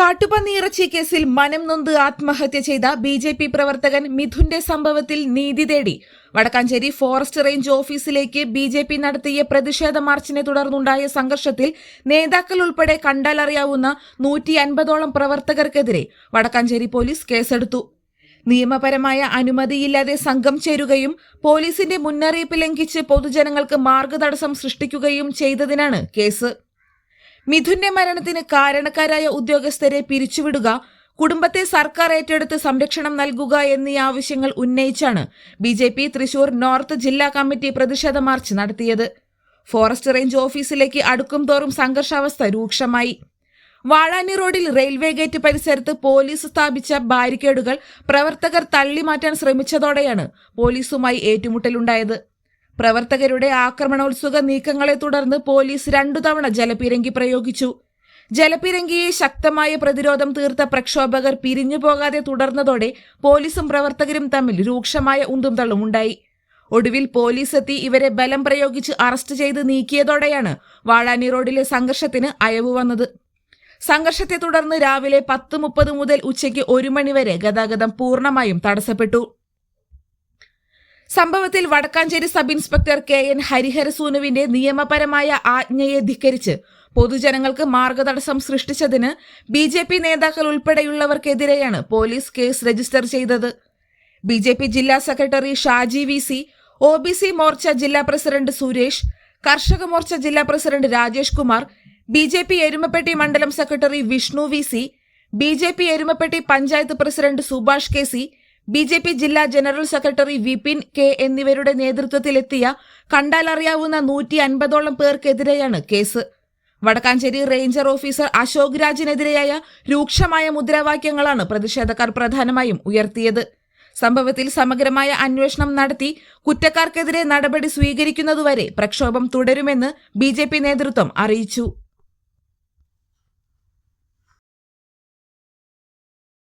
കാട്ടുപന്നി ഇറച്ചി കേസിൽ മനം നൊന്ത് ആത്മഹത്യ ചെയ്ത ബി ജെ പി പ്രവർത്തകൻ മിഥുന്റെ സംഭവത്തിൽ നീതി തേടി. വടക്കാഞ്ചേരി ഫോറസ്റ്റ് റേഞ്ച് ഓഫീസിലേക്ക് ബി ജെ പി നടത്തിയ പ്രതിഷേധ മാർച്ചിനെ തുടർന്നുണ്ടായ സംഘർഷത്തിൽ നേതാക്കൾ ഉൾപ്പെടെ കണ്ടാലറിയാവുന്ന നൂറ്റി അൻപതോളം പ്രവർത്തകർക്കെതിരെ വടക്കാഞ്ചേരി പോലീസ് കേസെടുത്തു. നിയമപരമായ അനുമതിയില്ലാതെ സംഘം ചേരുകയും പോലീസിന്റെ മുന്നറിയിപ്പ് ലംഘിച്ച് പൊതുജനങ്ങൾക്ക് മാർഗതടസ്സം സൃഷ്ടിക്കുകയും ചെയ്തതിനാണ് കേസ്. മിഥുന്റെ മരണത്തിന് കാരണക്കാരായ ഉദ്യോഗസ്ഥരെ പിരിച്ചുവിടുക കുടുംബത്തെ സർക്കാർ ഏറ്റെടുത്ത് സംരക്ഷണം നൽകുക എന്നീ ആവശ്യങ്ങൾ ഉന്നയിച്ചാണ് B J P Thrissur north ജില്ലാ കമ്മിറ്റി പ്രതിഷേധ മാർച്ച് നടത്തിയത്. ഫോറസ്റ്റ് റേഞ്ച് ഓഫീസിലേക്ക് അടുക്കും തോറും സംഘർഷാവസ്ഥ രൂക്ഷമായി. വാഴാനി റോഡിൽ റെയിൽവേ ഗേറ്റ് പരിസരത്ത് പോലീസ് സ്ഥാപിച്ച ബാരിക്കേഡുകൾ പ്രവർത്തകർ തള്ളിമാറ്റാൻ ശ്രമിച്ചതോടെയാണ് പോലീസുമായി ഏറ്റുമുട്ടലുണ്ടായത്. പ്രവർത്തകരുടെ ആക്രമണോത്സുക നീക്കങ്ങളെ തുടർന്ന് പോലീസ് രണ്ടു തവണ ജലപീരങ്കി പ്രയോഗിച്ചു. ജലപീരങ്കിയെ ശക്തമായ പ്രതിരോധം തീർത്ത പ്രക്ഷോഭകർ പിരിഞ്ഞു പോകാതെ തുടർന്നതോടെ പോലീസും പ്രവർത്തകരും തമ്മിൽ രൂക്ഷമായ ഉന്തും തള്ളുമുണ്ടായി ഒടുവിൽ പോലീസ് എത്തി ഇവരെ ബലം പ്രയോഗിച്ച് അറസ്റ്റ് ചെയ്ത് നീക്കിയതോടെയാണ് വാളാനി റോഡിലെ സംഘർഷത്തിന് അയവ് വന്നത്. സംഘർഷത്തെ തുടർന്ന് രാവിലെ പത്ത് മുപ്പത് മുതൽ ഉച്ചയ്ക്ക് ഒരു മണിവരെ ഗതാഗതം പൂർണമായും തടസ്സപ്പെട്ടു. സംഭവത്തിൽ Vadakkanchery sub inspector K N ഹരിഹരസൂനുവിന്റെ നിയമപരമായ ആജ്ഞയെ ധിക്കരിച്ച് പൊതുജനങ്ങൾക്ക് മാർഗതടസ്സം സൃഷ്ടിച്ചതിന് ബി ജെ പി നേതാക്കൾ ഉൾപ്പെടെയുള്ളവർക്കെതിരെയാണ് പോലീസ് കേസ് രജിസ്റ്റർ ചെയ്തത്. ബി ജെ പി ജില്ലാ secretary Shaji V C O B C Morcha ജില്ലാ പ്രസിഡന്റ് സുരേഷ് കർഷക മോർച്ച ജില്ലാ president Rajesh Kumar B J P Erumapetty മണ്ഡലം secretary Vishnu V C B J P Erumapetty panchayat president Subhash K C B J P ജില്ലാ general secretary Vipin K എന്നിവരുടെ നേതൃത്വത്തിലെത്തിയ കണ്ടാലറിയാവുന്ന നൂറ്റി അൻപതോളം പേർക്കെതിരെയാണ് case. Vadakkanchery ranger officer Ashok രാജിനെതിരെയായ രൂക്ഷമായ മുദ്രാവാക്യങ്ങളാണ് പ്രതിഷേധക്കാർ പ്രധാനമായും ഉയർത്തിയത്. സംഭവത്തിൽ സമഗ്രമായ അന്വേഷണം നടത്തി കുറ്റക്കാർക്കെതിരെ നടപടി സ്വീകരിക്കുന്നതുവരെ പ്രക്ഷോഭം തുടരുമെന്ന് ബി നേതൃത്വം അറിയിച്ചു.